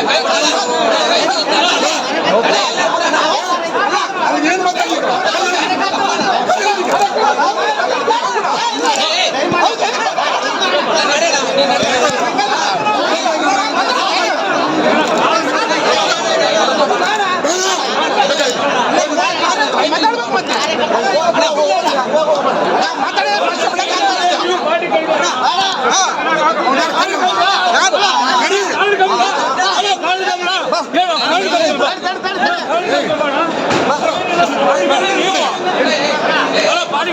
早く早く பாடி